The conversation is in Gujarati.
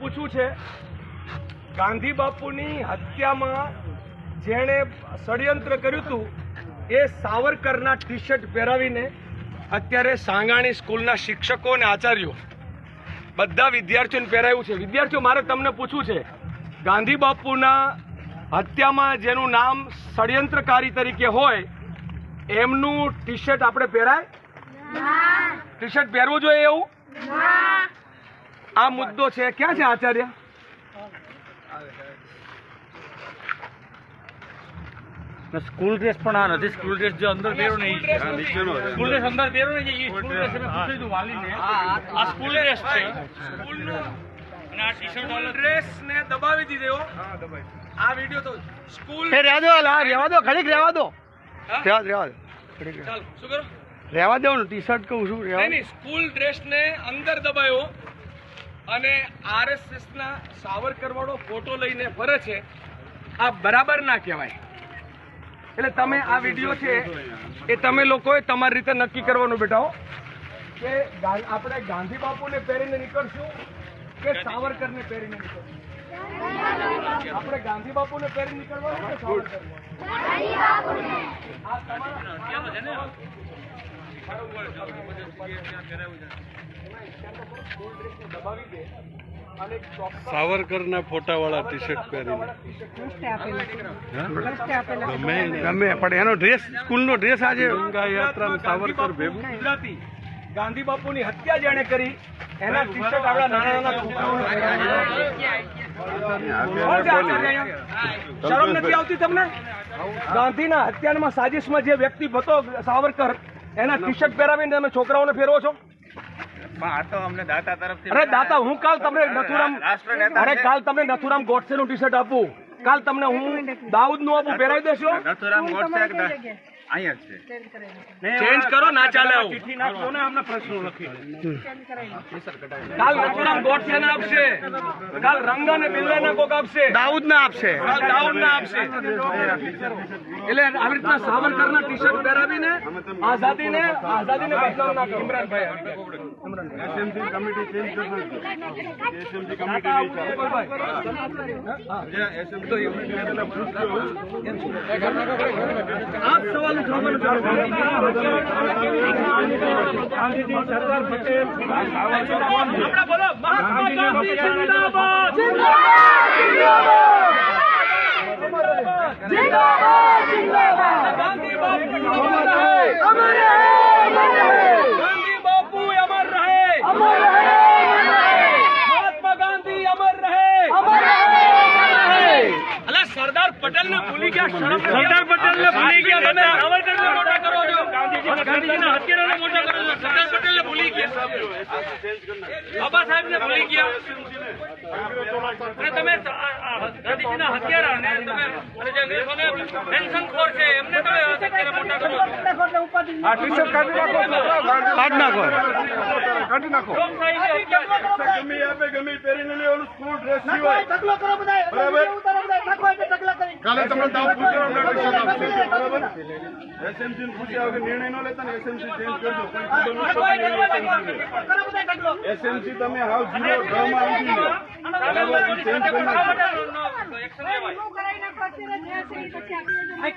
પૂછવું છે ગાંધી બાપુની હત્યામાં જેણે ષડયંત્ર કર્યું હતું એ સાવરકરના ટી શર્ટ પહેરાવીને અત્યારે સાંગાણી સ્કૂલના શિક્ષકો અને આચાર્યો બધા વિદ્યાર્થીઓને પહેરાવ્યું છે. વિદ્યાર્થીઓ મારે તમને પૂછવું છે ગાંધી બાપુના હત્યામાં જેનું નામ ષડયંત્રકારી તરીકે હોય એમનું ટી શર્ટ આપણે પહેરાય? ટી શર્ટ પહેરવું જોઈએ એવું? આ મુદ્દો છે. ક્યાં છે આચાર્ય? સ્કૂલ ડ્રેસ પણ આ નથી. સ્કૂલ ડ્રેસ જે અંદર પહેરો ને સ્કૂલ ડ્રેસ અંદર પહેરો ને સ્કૂલ ડ્રેસ મેં પૂછ્યું હતું વાલીને. આ સ્કૂલ ડ્રેસ છે. સ્કૂલનો અને આ ટી શર્ટ વાળો ડ્રેસ ને દબાવી દીધો. આ વિડિયો તો સ્કૂલ એ રહેવા દો આ રહેવા દો ઘડીક રહેવા દો. રહેવા દો, રહેવા દો. ઘડીક ચાલ શું કરો? રહેવા દો ને ટી શર્ટ કહું છું રહેવા નહીં સ્કૂલ ડ્રેસ ને અંદર દબાયો. અને આરએસએસના સાવરકરવાળો ફોટો લઈને ફરે છે. આ બરાબર ના કહેવાય. એટલે તમે આ વીડિયો છે એ તમે લોકોએ તમારી રીતે નક્કી કરવાનું બેટાઓ કે આપણે ગાંધી બાપુને પહેરીને નીકળશું કે સાવરકરને પહેરીને નીકળશું? આપણે ગાંધી બાપુને પહેરીને નીકળવાનું કે? સાવરકરના ફોટાવાળા ટી શર્ટ પહેરીને. ગમે ગમે પણ એનો ડ્રેસ સ્કૂલનો ડ્રેસ આજે ગંગા યાત્રા સાવરકર ભેગું. ગુજરાતી. ગાંધી બાપુની હત્યા જેણે કરી એના ટી શર્ટ આપણા નાના નાના છોકરાઓને? શરમ નથી આવતી તમને? ગાંધીના હત્યામાં સાજિશમાં જે વ્યક્તિ હતો સાવરકર એના ટી શર્ટ પહેરાવીને તમે છોકરાઓને ફેરવો છો? આ તો અમને દાતા તરફથી અરે દાતા હું કાલ તમને નથુરામ અરે કાલ તમને નથુરામ ગોડસે નું ટી શર્ટ આપું. કાલ તમને હું દાઉદનું આપું પહેરાવી દેશો. નથુરામ ગોડસે અહીંયા છે. ચેન્જ કરો ના ચાલે આવું. ચિઠ્ઠી નાખો ને આમના પ્રશ્નો લખી કાલ નથુરામ ગોડસે ને આપશે. કાલ રંગા ને બિલ્લા ને કોક આપશે. દાઉદ ના આપશે. કાલ દાઉદ ને આપશે. એટલે આવી રીતના સાવરકર ના ટી શર્ટ પહેરાવીને આઝાદી ને આઝાદી ને બદલાવ ના કરો. ઇમરાનભાઈ. એસએમસી કમિટી ચેન્જ કરી એસએમસી કમિટી નહીં ચાલે. એસએમસી કમિટી પહેલા પૂછજો. આ જ સવાલ ચાલુ સરદાર પટેલ મહાત્મા ગાંધી પટેલ ને ભૂલી ગયા સરદાર પટેલ ને ભૂલી ગયા તમે સાવરકર ને મોટા કરો છો. ગાંધીજીના હત્યારાને મોટા કરો છો. સરદાર પટેલ ને ભૂલી ગયા. બાબા સાહેબ ને ભૂલી ગયા. અને તમે ગાંધીજીના હત્યારાને તમે અને જે અંગ્રેજોને પેન્શન ખોર છે એમને તમે હત્યારા મોટા કરો છો. આ ટી કાઢી નાખો કાઢી નાખો. ગમે આપે ગમે પહેરીને લેવાનું સ્કૂલ ડ્રેસ સિવાય. બરાબર? કાલે તમને દાવ એસએમસી પૂછ્યા વગર નિર્ણય ન લેતા ને એસએમસી ચેન્જ કરજો, કોઈ એસએમસી તમે હાવ ઝીરો ડ્રામા આવી ગયો ચેન્જ કરી